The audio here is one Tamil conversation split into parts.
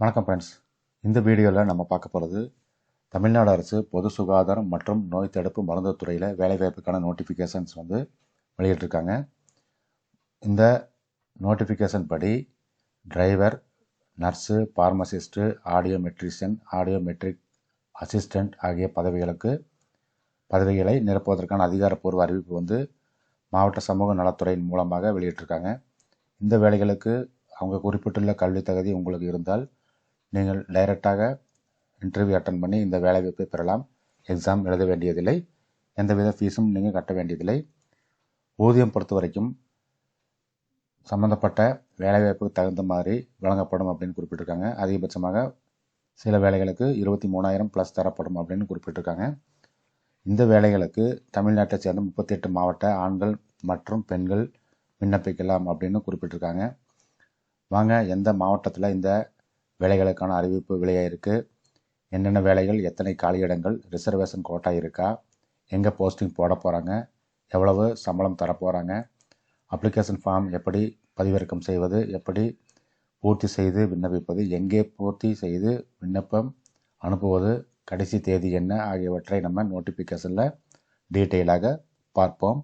வணக்கம் ஃப்ரெண்ட்ஸ் இந்த வீடியோவில் நம்ம பார்க்க போகிறது தமிழ்நாடு அரசு பொது சுகாதாரம் மற்றும் நோய் தடுப்பு மருந்து துறையில் வேலைவாய்ப்புக்கான நோட்டிஃபிகேஷன்ஸ் வந்து வெளியிட்டிருக்காங்க. இந்த நோட்டிஃபிகேஷன் படி driver nurse pharmacist audiometrician audiometric assistant ஆகிய பதவிகளுக்கு பதவிகளை நிரப்புவதற்கான அதிகாரப்பூர்வ அறிவிப்பு வந்து மாவட்ட சமூக நலத்துறையின் மூலமாக வெளியிட்டிருக்காங்க. இந்த வேலைகளுக்கு அவங்க குறிப்பிட்டுள்ள கல்வி தகுதி உங்களுக்கு இருந்தால் நீங்கள் டைரெக்டாக இன்டர்வியூ அட்டன் பண்ணி இந்த வேலைவாய்ப்பை பெறலாம். எக்ஸாம் எழுத வேண்டியதில்லை. எந்தவித ஃபீஸும் நீங்கள் கட்ட வேண்டியதில்லை. ஊதியம் பொறுத்த வரைக்கும் சம்மந்தப்பட்ட வேலைவாய்ப்புக்கு தகுந்த மாதிரி வழங்கப்படும் அப்படின்னு குறிப்பிட்டிருக்காங்க. அதிகபட்சமாக சில வேலைகளுக்கு இருபத்தி மூணாயிரம் ப்ளஸ் தரப்படும் அப்படின்னு குறிப்பிட்டிருக்காங்க. இந்த வேலைகளுக்கு தமிழ்நாட்டை சேர்ந்த முப்பத்தி எட்டு மாவட்ட ஆண்கள் மற்றும் பெண்கள் விண்ணப்பிக்கலாம் அப்படின்னு குறிப்பிட்டிருக்காங்க. வாங்க எந்த மாவட்டத்தில் இந்த வேலைகளுக்கான அறிவிப்பு வெளியாயிருக்கு. என்னென்ன வேலைகள் எத்தனை காலியிடங்கள் ரிசர்வேஷன் கோட்டா இருக்கா எங்கே போஸ்டிங் போட போகிறாங்க எவ்வளவு சம்பளம் தர போகிறாங்க அப்ளிகேஷன் ஃபார்ம் எப்படி பதிவிறக்கம் செய்வது எப்படி பூர்த்தி செய்து விண்ணப்பிப்பது எங்கே பூர்த்தி செய்து விண்ணப்பம் அனுப்புவது கடைசி தேதி என்ன ஆகியவற்றை நம்ம நோட்டிஃபிகேஷனில் டீட்டெயிலாக பார்ப்போம்.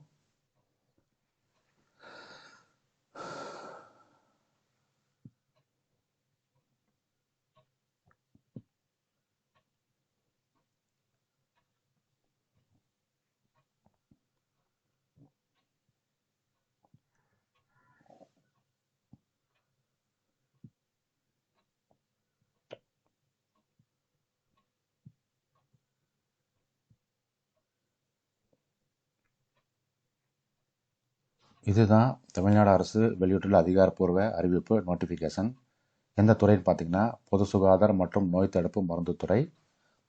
இதுதான் தமிழ்நாடு அரசு வெளியிட்டுள்ள அதிகாரப்பூர்வ அறிவிப்பு நோட்டிஃபிகேஷன் எந்த துறைன்னு பார்த்தீங்கன்னா பொது சுகாதாரம் மற்றும் நோய் தடுப்பு மருந்து துறை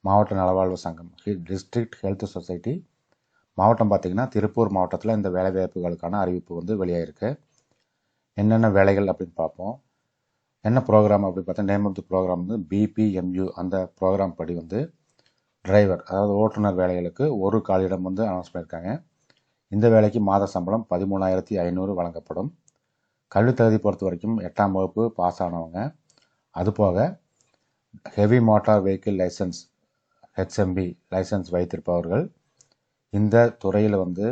மாவட்ட நலவாழ்வு சங்கம் டிஸ்ட்ரிக்ட் ஹெல்த் சொசைட்டி மாவட்டம் பார்த்திங்கன்னா திருப்பூர் மாவட்டத்தில் இந்த வேலைவாய்ப்புகளுக்கான அறிவிப்பு வந்து வெளியாயிருக்கு. என்னென்ன வேலைகள் அப்படின்னு பார்ப்போம். என்ன ப்ரோக்ராம் அப்படின்னு பார்த்தா நேம் ஆஃப் தி ப்ரோக்ராம் வந்து பிபிஎம்யூ அந்த ப்ரோக்ராம் படி வந்து டிரைவர் அதாவது ஓட்டுநர் வேலைகளுக்கு ஒரு காலியிடம் வந்து அனௌன்ஸ் பண்ணியிருக்காங்க. இந்த வேலைக்கு மாத சம்பளம் பதிமூணாயிரத்தி ஐநூறு வழங்கப்படும். கல்வி தகுதி பொறுத்த வரைக்கும் எட்டாம் வகுப்பு பாஸ் ஆனவங்க. அதுபோக heavy motor vehicle licence HMP licence வைத்திருப்பவர்கள். இந்த துறையில் வந்து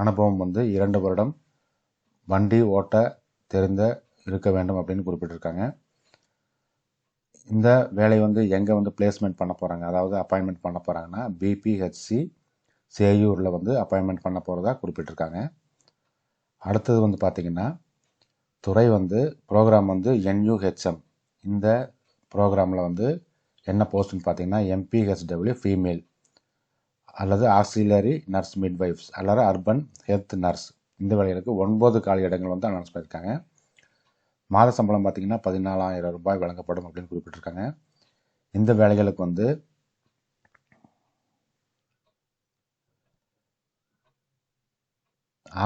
அனுபவம் வந்து இரண்டு வருடம் வண்டி ஓட்ட தெரிந்த இருக்க வேண்டும் அப்படின்னு குறிப்பிட்டிருக்காங்க. இந்த வேலை வந்து எங்கே வந்து பிளேஸ்மெண்ட் பண்ண போகிறாங்க அதாவது அப்பாயின்மெண்ட் பண்ண போகிறாங்கன்னா பிபிஹெச்சி சேயூரில் வந்து அப்பாயின்மெண்ட் பண்ண போகிறதா குறிப்பிட்டிருக்காங்க. அடுத்தது வந்து பார்த்திங்கன்னா துறை வந்து ப்ரோக்ராம் வந்து என்யூஹெச்எம் இந்த ப்ரோக்ராமில் வந்து என்ன போஸ்ட்னு பார்த்தீங்கன்னா எம்பிஹெச்டபிள்யூ ஃபீமேல் அல்லது ஆக்சிலரி நர்ஸ் மிட்வைஃப்ஸ் அல்லது அர்பன் ஹெல்த் நர்ஸ் இந்த வேலைகளுக்கு ஒன்பது காலி இடங்கள் வந்து அனௌன்ஸ் பண்ணியிருக்காங்க. மாத சம்பளம் பார்த்திங்கன்னா பதினாலாயிரம் ரூபாய் வழங்கப்படும் அப்படின்னு குறிப்பிட்டிருக்காங்க. இந்த வேலைகளுக்கு வந்து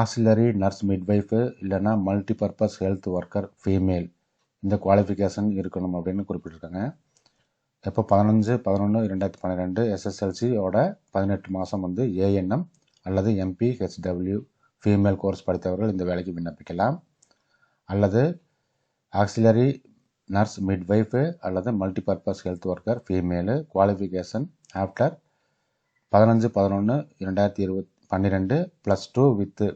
ஆக்சிலரி நர்ஸ் மிட்வைஃபு இல்லைன்னா மல்டிபர்பஸ் ஹெல்த் ஒர்க்கர் ஃபீமேல் இந்த குவாலிஃபிகேஷன் இருக்கணும் அப்படின்னு குறிப்பிட்டிருக்காங்க. இப்போ பதினஞ்சு பதினொன்று ரெண்டாயிரத்தி பன்னிரெண்டு எஸ்எஸ்எல்சியோட பதினெட்டு மாதம் வந்து ஏஎன்எம் அல்லது எம்பி ஹெச்டபிள்யூ ஃபீமேல் கோர்ஸ் படித்தவர்கள் இந்த வேலைக்கு விண்ணப்பிக்கலாம். அல்லது ஆக்சிலரி நர்ஸ் மிட்வைஃபு அல்லது multipurpose health worker female qualification after பதினஞ்சு பதினொன்று இரண்டாயிரத்தி இருபத் பன்னிரெண்டு ப்ளஸ் டூ வித்து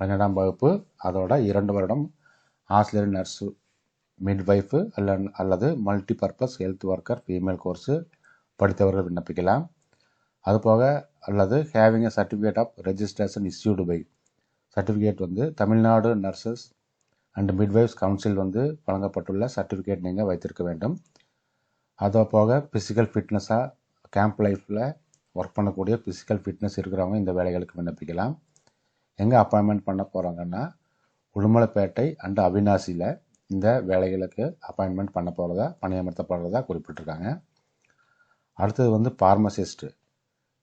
பன்னெண்டாம் வகுப்பு அதோட இரண்டு வருடம் ஆசிரியர் நர்ஸு மிட்வைஃபு அல்ல அல்லது multi purpose health worker female course படித்தவர்கள் விண்ணப்பிக்கலாம். அதுபோக அல்லது having a certificate of registration issued by certificate வந்து Tamil Nadu nurses and midwives council வந்து வழங்கப்பட்டுள்ள சர்டிஃபிகேட் நீங்கள் வைத்திருக்க வேண்டும். அது போக ஃபிசிக்கல் ஃபிட்னஸாக கேம்ப் லைஃப்பில் ஒர்க் பண்ணக்கூடிய ஃபிசிக்கல் ஃபிட்னஸ் இருக்கிறவங்க இந்த வேலைகளுக்கு விண்ணப்பிக்கலாம். எங்கே அப்பாயின்மெண்ட் பண்ண போகிறாங்கன்னா உடுமலைப்பேட்டை அண்ட் அவினாசியில் இந்த வேலைகளுக்கு அப்பாயின்மெண்ட் பண்ண போகிறதா பணியமர்த்தப்படுறதா குறிப்பிட்டிருக்காங்க. அடுத்தது வந்து ஃபார்மசிஸ்ட்டு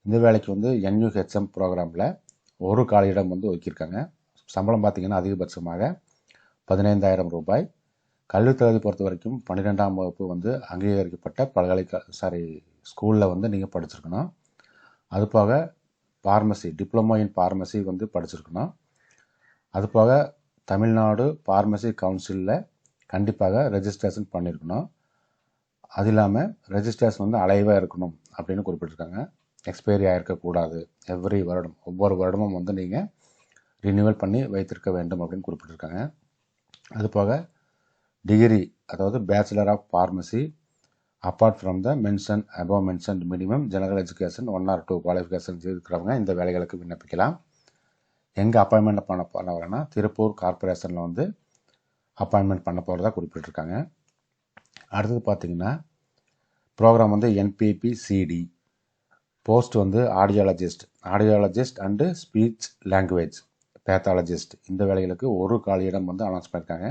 இந்த வேலைக்கு வந்து என்யூஹெச்எம் ப்ரோக்ராமில் ஒரு காலியிடம் வந்து ஒதுக்கியிருக்காங்க. சம்பளம் பார்த்திங்கன்னா அதிகபட்சமாக பதினைந்தாயிரம் ரூபாய். கல்வித் தகுதி பொறுத்த வரைக்கும் பன்னிரெண்டாம் வகுப்பு வந்து அங்கீகரிக்கப்பட்ட பல்கலைக்க சாரி ஸ்கூலில் வந்து நீங்கள் படிச்சிருக்கணும். அது போக ஃபார்மசி டிப்ளமோ இன் ஃபார்மசி வந்து படிச்சிருக்கணும். அது போக தமிழ்நாடு ஃபார்மசி கவுன்சிலில் கண்டிப்பாக ரெஜிஸ்ட்ரேஷன் பண்ணியிருக்கணும் அது இல்லாமல் ரெஜிஸ்ட்ரேஷன் வந்து அலைவாக இருக்கணும் அப்படின்னு குறிப்பிட்டிருக்காங்க. எக்ஸ்பைரி ஆகிருக்கக்கூடாது எவ்ரி வருடம் ஒவ்வொரு வருடமும் வந்து நீங்கள் ரினியூவல் பண்ணி வைத்திருக்க வேண்டும் அப்படின்னு குறிப்பிட்டிருக்காங்க. அது போக டிகிரி அதாவது bachelor of pharmacy apart from the mention above mention minimum general education one or two qualification இருக்கிறவங்க இந்த வேலைகளுக்கு விண்ணப்பிக்கலாம். எங்கே அப்பாயின்மெண்ட் பண்ண பண்ண திருப்பூர் கார்பரேஷனில் வந்து அப்பாயின்மெண்ட் பண்ண போகிறதா குறிப்பிட்டிருக்காங்க. அடுத்தது பார்த்திங்கன்னா ப்ரோக்ராம் வந்து என்பிபி சிடி போஸ்ட் வந்து audiologist audiologist and speech language pathologist இந்த வேலைகளுக்கு ஒரு காலியிடம் வந்து அனௌன்ஸ் பண்ணியிருக்காங்க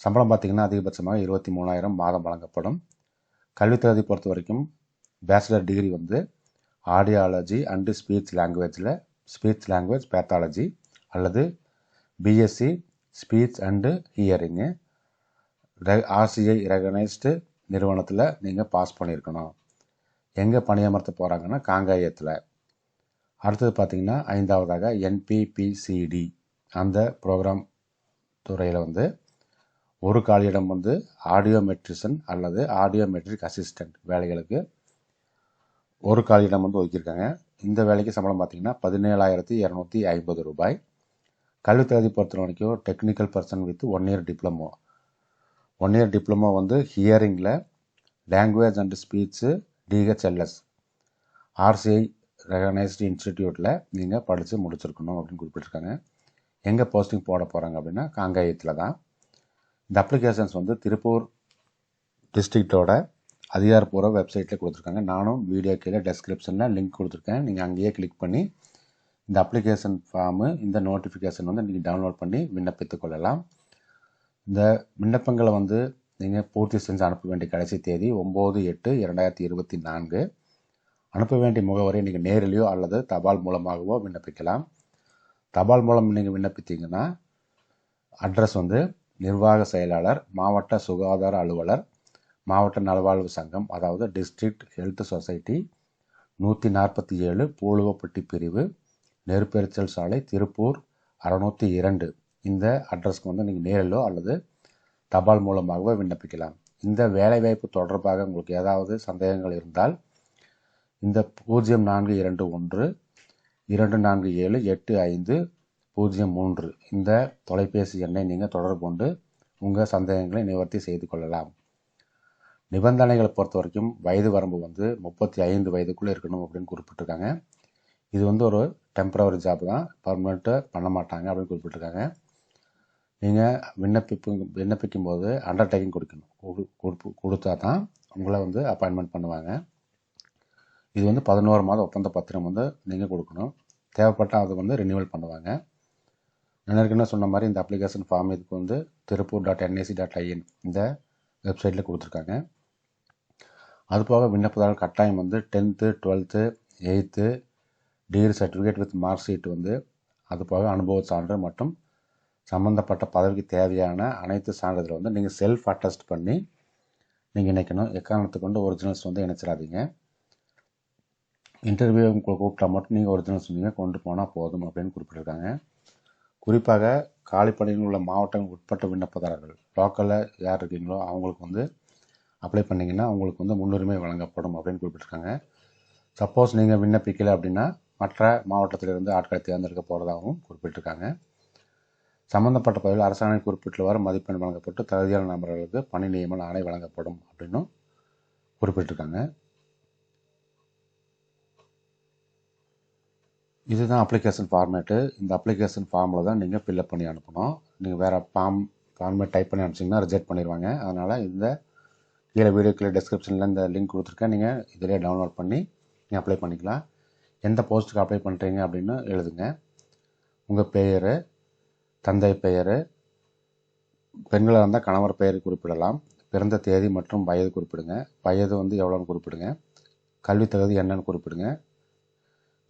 சம்பளம் பார்த்திங்கன்னா அதிகபட்சமாக இருபத்தி மூணாயிரம் மாதம் வழங்கப்படும். கல்வித் பொறுத்த வரைக்கும் பேச்சுலர் டிகிரி வந்து ஆடியாலஜி அண்டு ஸ்பீச் லாங்குவேஜில் ஸ்பீச் லாங்குவேஜ் பேத்தாலஜி அல்லது BSc speech and hearing RCI recognised நிறுவனத்தில் நீங்கள் பாஸ் பண்ணியிருக்கணும் எங்கே பணியமர்த்த போகிறாங்கன்னா காங்காயத்தில். அடுத்தது பார்த்திங்கன்னா ஐந்தாவதாக என்பிபிசிடி அந்த ப்ரோக்ராம் துறையில் வந்து ஒரு காலியிடம் வந்து ஆடியோமெட்ரிஷன் அல்லது ஆடியோமெட்ரிக் அசிஸ்டண்ட் வேலைகளுக்கு ஒரு காலியிடம் வந்து ஒதுக்கியிருக்காங்க. இந்த வேலைக்கு சம்பளம் பார்த்திங்கன்னா பதினேழாயிரத்தி இரநூத்தி ஐம்பது ரூபாய். கல்வி தகுதி பொறுத்த வரைக்கும் technical person with one year diploma one year diploma வந்து ஹியரிங்கில் language and speech DHLS RCI recognised இன்ஸ்டிடியூட்டில் நீங்கள் படித்து முடிச்சிருக்கணும் அப்படின்னு குறிப்பிட்டிருக்காங்க. எங்கே போஸ்டிங் போட போகிறாங்க அப்படின்னா காங்காயத்தில் தான். இந்த அப்ளிகேஷன்ஸ் வந்து திருப்பூர் டிஸ்ட்ரிக்டோட அதிகாரப்பூர்வ வெப்சைட்டில் கொடுத்துருக்காங்க. நானும் வீடியோ கீழே டெஸ்கிரிப்ஷனில் லிங்க் கொடுத்துருக்கேன். நீங்கள் அங்கேயே கிளிக் பண்ணி இந்த அப்ளிகேஷன் ஃபார்மு இந்த நோட்டிஃபிகேஷன் வந்து நீங்கள் டவுன்லோட் பண்ணி விண்ணப்பித்துக் கொள்ளலாம். இந்த விண்ணப்பங்களை வந்து நீங்கள் பூர்த்தி செஞ்சு அனுப்ப வேண்டிய கடைசி தேதி ஒம்பது எட்டு இரண்டாயிரத்தி இருபத்தி நான்கு. அனுப்ப வேண்டிய முகவரியை நீங்கள் நேரிலையோ அல்லது தபால் மூலமாகவோ விண்ணப்பிக்கலாம். தபால் மூலம் நீங்கள் விண்ணப்பித்தீங்கன்னா அட்ரஸ் வந்து நிர்வாக செயலாளர் மாவட்ட சுகாதார அலுவலர் மாவட்ட நலவாழ்வு சங்கம் அதாவது டிஸ்ட்ரிக்ட் ஹெல்த் சொசைட்டி நூற்றி நாற்பத்தி ஏழு பூலுவப்பட்டி பிரிவு நெருப்பெரிச்சல் சாலை திருப்பூர் அறநூற்றி இரண்டு. இந்த அட்ரஸ்க்கு வந்து நீங்கள் நேரிலோ அல்லது தபால் மூலமாகவோ விண்ணப்பிக்கலாம். இந்த வேலைவாய்ப்பு தொடர்பாக உங்களுக்கு ஏதாவது சந்தேகங்கள் இருந்தால் இந்த பூஜ்ஜியம் நான்கு இரண்டு ஒன்று இரண்டு நான்கு ஏழு எட்டு ஐந்து பூஜ்ஜியம் மூன்று. இந்த தொலைபேசி எண்ணை நீங்கள் தொடர்பு கொண்டு உங்கள் சந்தேகங்களை நிவர்த்தி செய்து கொள்ளலாம். நிபந்தனைகளை பொறுத்த வரைக்கும் வயது வரம்பு வந்து முப்பத்தி ஐந்து வயதுக்குள்ளே இருக்கணும் அப்படின்னு குறிப்பிட்டிருக்காங்க. இது வந்து ஒரு டெம்பரவரி ஜாப் தான். பர்மனெண்ட்டாக பண்ண மாட்டாங்க அப்படின்னு குறிப்பிட்டிருக்காங்க. நீங்கள் விண்ணப்பிப்பு விண்ணப்பிக்கும் போது அண்டர்டேக்கிங் கொடுக்கணும் கொடுப்பு- கொடுத்தா தான் உங்களை வந்து அப்பாயின்மெண்ட் பண்ணுவாங்க. இது வந்து பதினோரு மாத ஒப்பந்த பத்திரம் வந்து நீங்கள் கொடுக்கணும். தேவைப்பட்டால் அது வந்து ரினியூவல் பண்ணுவாங்க. ஏற்கனவே சொன்ன மாதிரி இந்த அப்ளிகேஷன் ஃபார்ம் இதுக்கு வந்து Tiruppur dot NIC dot IN இந்த வெப்சைட்டில் கொடுத்துருக்காங்க. அது போக விண்ணப்பதாரர் கட்டாயம் வந்து tenth twelfth eighth degree certificate with mark sheet வந்து அது போக அனுபவ சான்று மற்றும் சம்மந்தப்பட்ட பதவிக்கு தேவையான அனைத்து சான்றிதழ் வந்து நீங்கள் செல்ஃப் அட்டஸ்ட் பண்ணி நீங்கள் இணைக்கணும். எக்காரணத்தை கொண்டு ஒரிஜினல்ஸ் வந்து இணைச்சிடாதீங்க. இன்டர்வியூ உங்களை கூப்பிட்டா மட்டும் நீங்கள் ஒரிஜினல்ஸ் நீங்கள் கொண்டு போனால் போதும் அப்படின்னு குறிப்பிட்டிருக்காங்க. குறிப்பாக காலிப்பணியில் உள்ள மாவட்டங்களுக்கு உட்பட்ட விண்ணப்பதாரர்கள் லோக்கலில் யார் இருக்கீங்களோ அவங்களுக்கு வந்து அப்ளை பண்ணிங்கன்னா அவங்களுக்கு வந்து முன்னுரிமை வழங்கப்படும் அப்படின்னு குறிப்பிட்டிருக்காங்க. சப்போஸ் நீங்கள் விண்ணப்பிக்கலை அப்படின்னா மற்ற மாவட்டத்திலிருந்து ஆட்களை தேர்ந்தெடுக்க போகிறதாகவும் குறிப்பிட்டிருக்காங்க. சம்பந்தப்பட்ட பகுதியில் அரசாணை குறிப்பிட்டுள்ளவாறு மதிப்பெண் வழங்கப்பட்டு தகுதியான நபர்களுக்கு பணி நியமன ஆணை வழங்கப்படும் அப்படின்னும் குறிப்பிட்டிருக்காங்க. இதுதான் அப்ளிகேஷன் ஃபார்மேட்டு இந்த அப்ளிகேஷன் ஃபார்மில் தான் நீங்கள் ஃபில்அப் பண்ணி அனுப்பணும். நீங்கள் வேறு ஃபார்ம் ஃபார்மேட் டைப் பண்ணி அனுப்பிச்சிங்கன்னா ரிஜெக்ட் பண்ணிடுவாங்க. அதனால் இந்த கீழே வீடியோ கீழே டிஸ்கிரிப்ஷனில் இந்த லிங்க் கொடுத்துருக்கேன். நீங்கள் இதிலே டவுன்லோட் பண்ணி நீங்கள் அப்ளை பண்ணிக்கலாம். எந்த போஸ்ட்டுக்கு அப்ளை பண்ணுறீங்க அப்படின்னு எழுதுங்க. உங்கள் பெயர் தந்தை பெயர் பெண்களாக இருந்தால் கணவர் பெயர் குறிப்பிடலாம். பிறந்த தேதி மற்றும் வயது குறிப்பிடுங்க. வயது வந்து எவ்வளோன்னு குறிப்பிடுங்க. கல்வித் தகுதி என்னன்னு குறிப்பிடுங்க.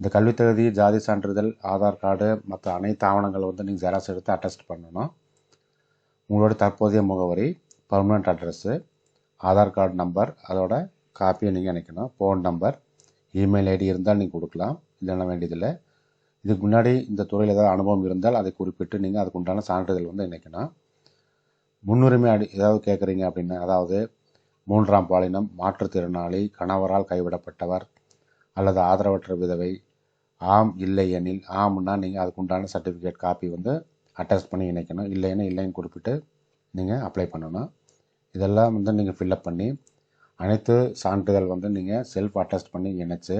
இந்த கல்வித் தகுதி ஜாதி சான்றிதழ் ஆதார் கார்டு மற்ற அனைத்து ஆவணங்களை வந்து நீங்கள் ஜெராக்ஸ் எடுத்து அட்டஸ்ட் பண்ணணும். உங்களோட தற்போதைய முகவரி permanent address Aadhaar card number அதோட காப்பியை நீங்கள் இணைக்கணும். ஃபோன் நம்பர் இமெயில் ஐடி இருந்தால் நீங்கள் கொடுக்கலாம். இல்லைன்னா வேண்டியதில்லை. இதுக்கு முன்னாடி இந்த துறையில் ஏதாவது அனுபவம் இருந்தால் அதை குறிப்பிட்டு நீங்கள் அதுக்கு உண்டான சான்றிதழ் வந்து இணைக்கணும். முன்னுரிமை அடி ஏதாவது கேட்குறீங்க அப்படின்னா அதாவது மூன்றாம் பாலினம் மாற்றுத்திறனாளி கணவரால் கைவிடப்பட்டவர் அல்லது ஆதரவற்ற விதவை ஆம் இல்லை எனில் ஆம்னா நீங்கள் அதுக்குண்டான சர்டிஃபிகேட் காப்பி வந்து அட்டாச் பண்ணி இணைக்கணும். இல்லைன்னா இல்லைன்னு குறிப்பிட்டு நீங்கள் அப்ளை பண்ணணும். இதெல்லாம் வந்து நீங்கள் ஃபில்லப் பண்ணி அனைத்து சான்றிதழ் வந்து நீங்கள் செல்ஃப் அட்டாச் பண்ணி இணைச்சி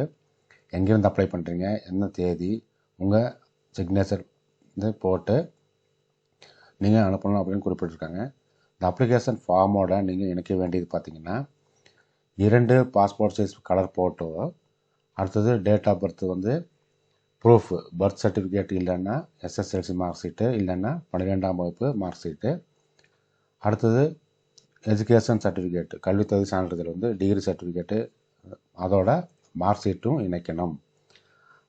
எங்கேருந்து அப்ளை பண்ணுறீங்க என்ன தேதி உங்கள் சிக்னேச்சர் வந்து போட்டு நீங்கள் அனுப்பணும் அப்படின்னு குறிப்பிட்டிருக்காங்க. இந்த அப்ளிகேஷன் ஃபார்மோட நீங்கள் இணைக்க வேண்டியது பார்த்தீங்கன்னா இரண்டு பாஸ்போர்ட் சைஸ் கலர் ஃபோட்டோ அடுத்தது டேட் ஆஃப் பர்த் வந்து ப்ரூஃப் பர்த் சர்டிஃபிகேட் இல்லைன்னா எஸ்எஸ்எல்சி மார்க் ஷீட்டு இல்லைன்னா பன்னிரெண்டாம் வகுப்பு மார்க் ஷீட்டு அடுத்தது எஜுகேஷன் சர்டிஃபிகேட் கல்வித்தகுதி சான்றிதழ் வந்து டிகிரி சர்டிஃபிகேட்டு அதோட மார்க் ஷீட்டும் இணைக்கணும்.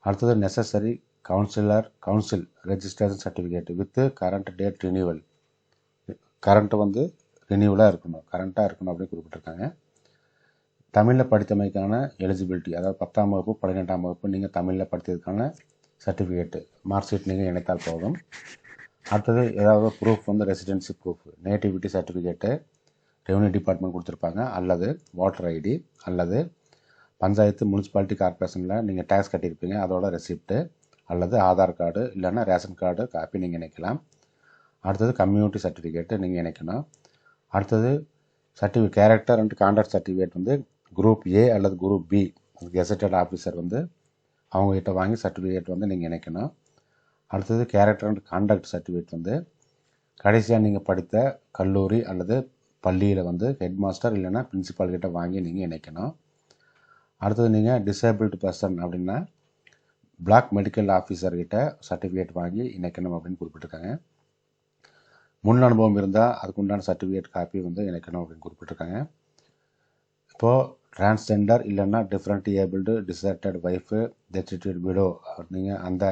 அடுத்தது necessary councillor council registration certificate with current date renewal current வந்து ரினியூவலாக இருக்கணும் கரண்ட்டாக இருக்கணும் அப்படின்னு குறிப்பிட்டிருக்காங்க. தமிழில் படித்தமைக்கான எலிஜிபிலிட்டி அதாவது பத்தாம் வகுப்பு பதினெட்டாம் வகுப்பு நீங்கள் தமிழில் படித்ததுக்கான சர்டிஃபிகேட்டு மார்க் ஷீட் நீங்கள் இணைத்தால் போதும். அடுத்தது ஏதாவது ப்ரூஃப் வந்து residency proof nativity certificate revenue department கொடுத்துருப்பாங்க. அல்லது ஓட்டர் ஐடி அல்லது பஞ்சாயத்து முனிசிபாலிட்டி கார்பரேஷனில் நீங்கள் டேக்ஸ் கட்டியிருப்பீங்க அதோட ரெசிப்ட்டு அல்லது ஆதார் கார்டு இல்லைன்னா ரேஷன் கார்டு காப்பி நீங்கள் இணைக்கலாம். அடுத்தது கம்யூனிட்டி சர்டிஃபிகேட்டு நீங்கள் இணைக்கணும். அடுத்தது certificate character and contact certificate வந்து குரூப் ஏ அல்லது குரூப் பி கெசட்டட் ஆஃபீஸர் வந்து அவங்ககிட்ட வாங்கி சர்டிஃபிகேட் வந்து நீங்கள் இணைக்கணும். அடுத்தது கேரக்டர் அண்ட் கான்டாக்ட் சர்டிஃபிகேட் வந்து கடைசியாக நீங்கள் படித்த கல்லூரி அல்லது பள்ளியில் வந்து ஹெட் மாஸ்டர் இல்லைன்னா பிரின்சிபால் கிட்ட வாங்கி நீங்கள் இணைக்கணும். அடுத்தது நீங்கள் டிசேபிள்டு பர்சன் அப்படின்னா பிளாக் மெடிக்கல் ஆஃபீஸர்கிட்ட சர்டிஃபிகேட் வாங்கி இணைக்கணும் அப்படின்னு குறிப்பிட்டிருக்காங்க. முன் அனுபவம் இருந்தால் அதுக்குண்டான சர்டிஃபிகேட் காப்பி வந்து இணைக்கணும் அப்படின்னு குறிப்பிட்டிருக்காங்க. இப்போது டிரான்ஸ்ஜெண்டர் இல்லைன்னா different abled deserted wife destitute widow நீங்கள் அந்த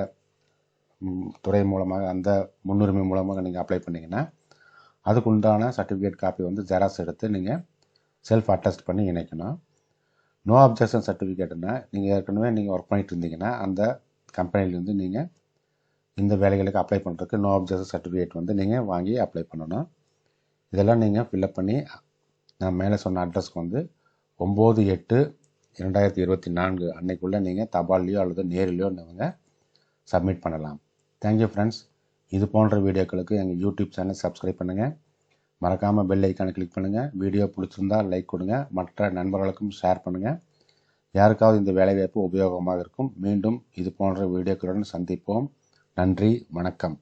துறை மூலமாக அந்த முன்னுரிமை மூலமாக நீங்கள் அப்ளை பண்ணிங்கன்னா அதுக்கு உண்டான சர்டிஃபிகேட் காப்பி வந்து ஜெராக்ஸ் எடுத்து நீங்கள் செல்ஃப் அட்டஸ்ட் பண்ணி இணைக்கணும். நோ அப்ஜெக்ஷன் சர்டிஃபிகேட்னா நீங்கள் ஏற்கனவே நீங்கள் ஒர்க் பண்ணிட்டு இருந்தீங்கன்னா அந்த கம்பெனிலேருந்து நீங்கள் இந்த வேலைகளுக்கு அப்ளை பண்ணுறதுக்கு நோ அப்ஜெக்ஷன் சர்டிஃபிகேட் வந்து நீங்கள் வாங்கி அப்ளை பண்ணணும். இதெல்லாம் நீங்கள் ஃபில்அப் பண்ணி நான் மேலே சொன்ன அட்ரஸ்க்கு வந்து ஒம்பது எட்டு இரண்டாயிரத்தி இருபத்தி நான்கு அன்னைக்குள்ளே நீங்கள் தபால்லையோ அல்லது நேரிலையோ நீங்கள் சப்மிட் பண்ணலாம். தேங்க்யூ ஃப்ரெண்ட்ஸ் இது போன்ற வீடியோக்களுக்கு எங்கள் யூடியூப் சேனல் சப்ஸ்கிரைப் பண்ணுங்கள் மறக்காமல் பெல் ஐக்கானை கிளிக் பண்ணுங்கள் வீடியோ பிடிச்சிருந்தா லைக் கொடுங்க. மற்ற நண்பர்களுக்கும் ஷேர் பண்ணுங்கள் யாருக்காவது இந்த வேலைவாய்ப்பு உபயோகமாக இருக்கும் மீண்டும் இது போன்ற வீடியோக்களுடன் சந்திப்போம். நன்றி வணக்கம்.